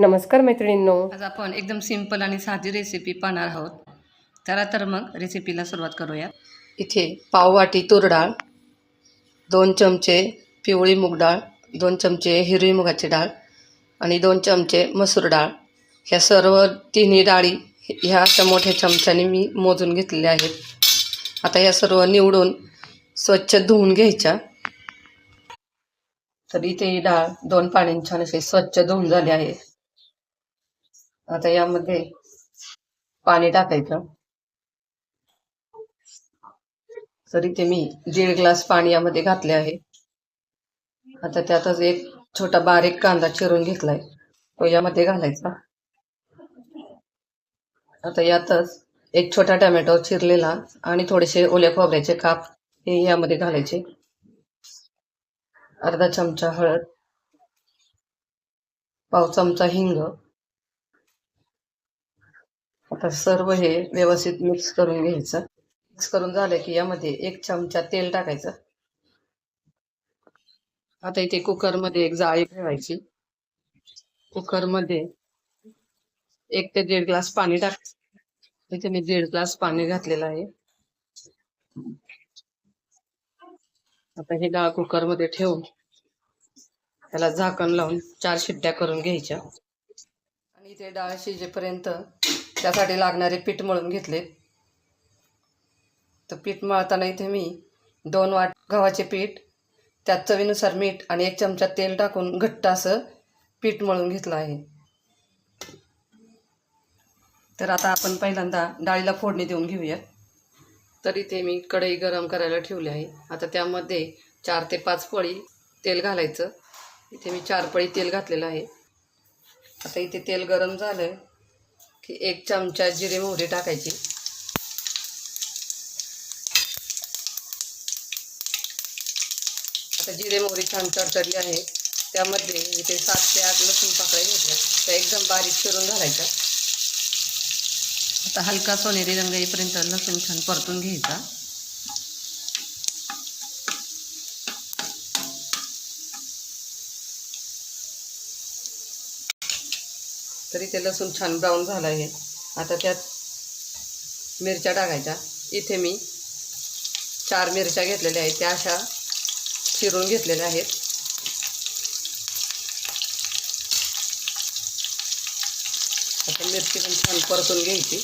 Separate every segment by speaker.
Speaker 1: नमस्कार मैत्रिणींनो.
Speaker 2: आज आपण एकदम सिंपल आणि साधी रेसिपी पाहणार आहोत. चला तर मग रेसिपीला सुरुवात करूया.
Speaker 1: इथे पाववाटी तूर डाळ दोन चमचे पिवळी मूग डाळ दोन चमचे हिरवी मुगाची डाळ आणि दोन चमचे मसूर डाळ. ह्या सर्व तिन्ही डाळी ह्या अशा मोठ्या चमच्याने मी मोजून घेतलेल्या आहेत. आता ह्या सर्व निवडून स्वच्छ धुवून घ्यायच्या. तर इथे ही डाळ दोन पाण्याने छान असे स्वच्छ धुवून झाले आहे. आता यामध्ये पाणी टाकायचं. तर इथे मी दीड ग्लास पाणी यामध्ये घातले आहे. आता त्यातच एक छोटा बारीक कांदा चिरून घेतलाय. तो यामध्ये घालायचा. आता यातच एक छोटा टोमॅटो चिरलेला आणि थोडेसे ओल्या खोबऱ्याचे काप हे यामध्ये घालायचे. अर्धा चमचा हळद पाव चमचा हिंग आता सर्व हे व्यवस्थित मिक्स करून घ्यायचं. मिक्स करून झालं की यामध्ये एक चमचा तेल टाकायचं. आता इथे कुकरमध्ये एक जाळी ठेवायची. कुकरमध्ये एक ते दीड ग्लास पाणी टाक इथे मी दीड ग्लास पाणी घातलेलं आहे. आता ही डाळ कुकरमध्ये ठेवून त्याला झाकण लावून चार शिट्ट्या करून घ्यायच्या. आणि इथे डाळ शिजेपर्यंत त्यासाठी लागणारे पीठ मळून घेतले. तर पीठ मळताना इथे मी दोन वाट गव्हाचे पीठ त्यात चवीनुसार मीठ आणि एक चमचा तेल टाकून घट्ट असं पीठ मळून घेतलं आहे. तर आता आपण पहिल्यांदा डाळीला फोडणी देऊन घेऊया. तर इथे मी कढई गरम करायला ठेवली आहे. आता त्यामध्ये चार ते पाच पळी तेल घालायचं. इथे मी चार पळी तेल घातलेलं आहे. आता इथे तेल गरम झालं ही एक चमचा जिरे मोहरी टाकायची. आता जिरे मोहरी छान तडतडली आहे. त्यामध्ये इथे सात ते आठ लसूण पाकळ्या घेतल्या. त्या एकदम बारीक शिरून घालायच्या.
Speaker 2: आता हलका सोनेरी रंग येईपर्यंत लसूण छान परतून घ्यायचा.
Speaker 1: तरी ते लसूण छान ब्राऊन झालं आहे. आता त्यात मिरच्या टाकायच्या. इथे मी चार मिरच्या घेतलेल्या आहेत. त्या अशा चिरून घेतलेल्या आहेत. आता मिरची पण छान परतून घ्यायची.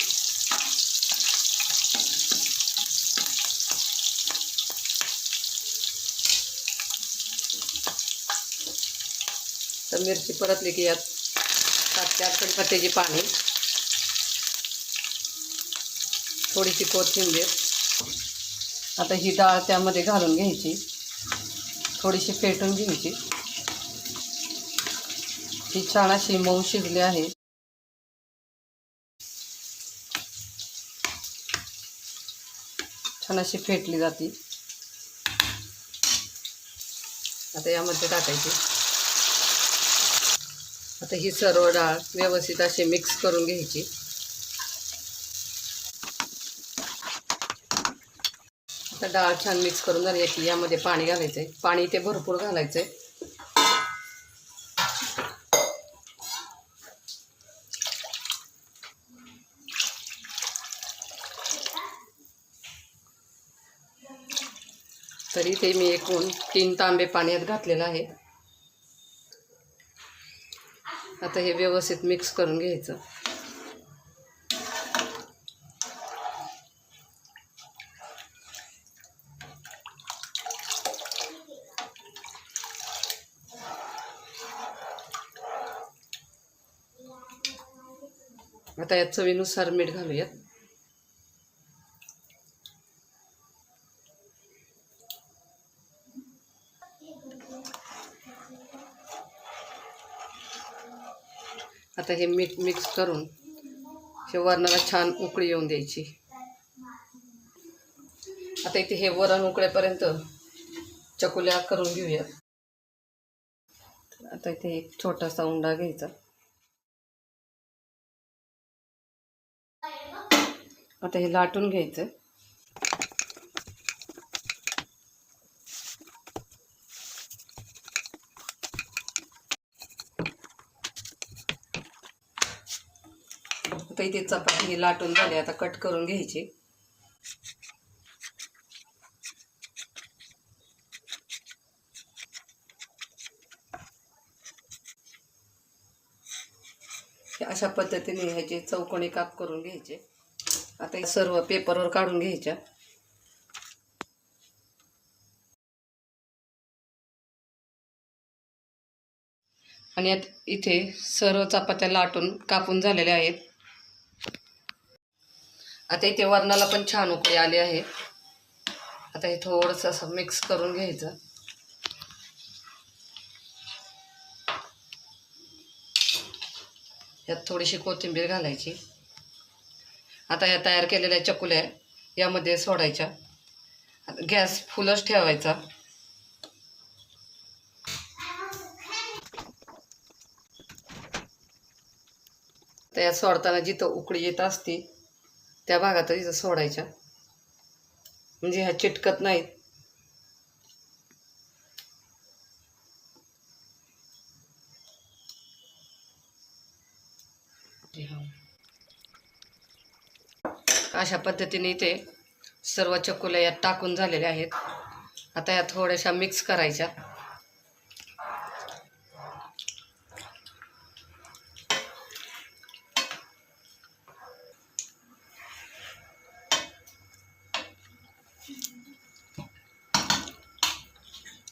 Speaker 1: तर मिरची परतली की यात सात चार आठ पाने. थोडीशी कोथिंबीर. आता ही डाळ त्यामध्ये घालून घ्यायची. थोडीशी फेटून घ्यायची. ही छान अशी मऊ शिजली आहे. छान अशी फेटली जाते. आता यामध्ये टाकायची. आता ही सर्व डाळ व्यवस्थित अशी मिक्स करून घ्यायची. आता डाळ छान मिक्स करून झाली की यामध्ये पाणी घालायचं आहे पाणी इथे भरपूर घालायचं आहे तरी ते मी एकूण तीन तांबे पाण्यात घातलेलं आहे आता हे व्यवस्थित मिक्स करून घ्यायचं. आता यात चवीनुसार मीठ घालूयात. आता हे मीठ मिक्स करून हे वरणाला छान उकळी येऊन द्यायची. आता इथे हे वरण उकळेपर्यंत चकुल्या करून घेऊया आता इथे एक छोटासा उंडा घ्यायचा. आता हे लाटून घ्यायचं. आता इथे चपाती लाटून झाली आता कट करून घ्यायची. अशा पद्धतीने ह्याचे चौकोनी काप करून घ्यायचे. आता सर्व पेपरवर काढून घ्यायच्या. आणि यात इथे सर्व चपात्या लाटून कापून झालेल्या आहेत. आता इथे वरणाला पण छान उकळी आली आहे. आता हे थोडंसं असं मिक्स करून घ्यायचं. यात थोडीशी कोथिंबीर घालायची. आता या तयार केलेल्या चकुल्या यामध्ये सोडायच्या. गॅस फुलच ठेवायचा. तर या सोडताना जिथं उकळी येत असते त्या भागात इथं सोडायच्या. म्हणजे ह्या चिटकत नाहीत. अशा पद्धतीने इथे सर्व चकुल्या यात टाकून झालेल्या आहेत. आता या थोड्याशा मिक्स करायच्या.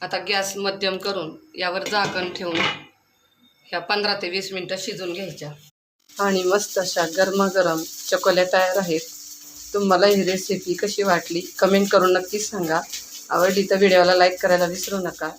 Speaker 1: आता गॅस मध्यम करून यावर झाकण ठेवून ह्या पंधरा ते वीस मिनटं शिजून घ्यायच्या. आणि मस्त अशा गरमागरम चकोल्या तयार आहेत. तुम्हाला ही रेसिपी कशी वाटली कमेंट करून नक्कीच सांगा. आवडली तर व्हिडिओला लाईक करायला विसरू नका.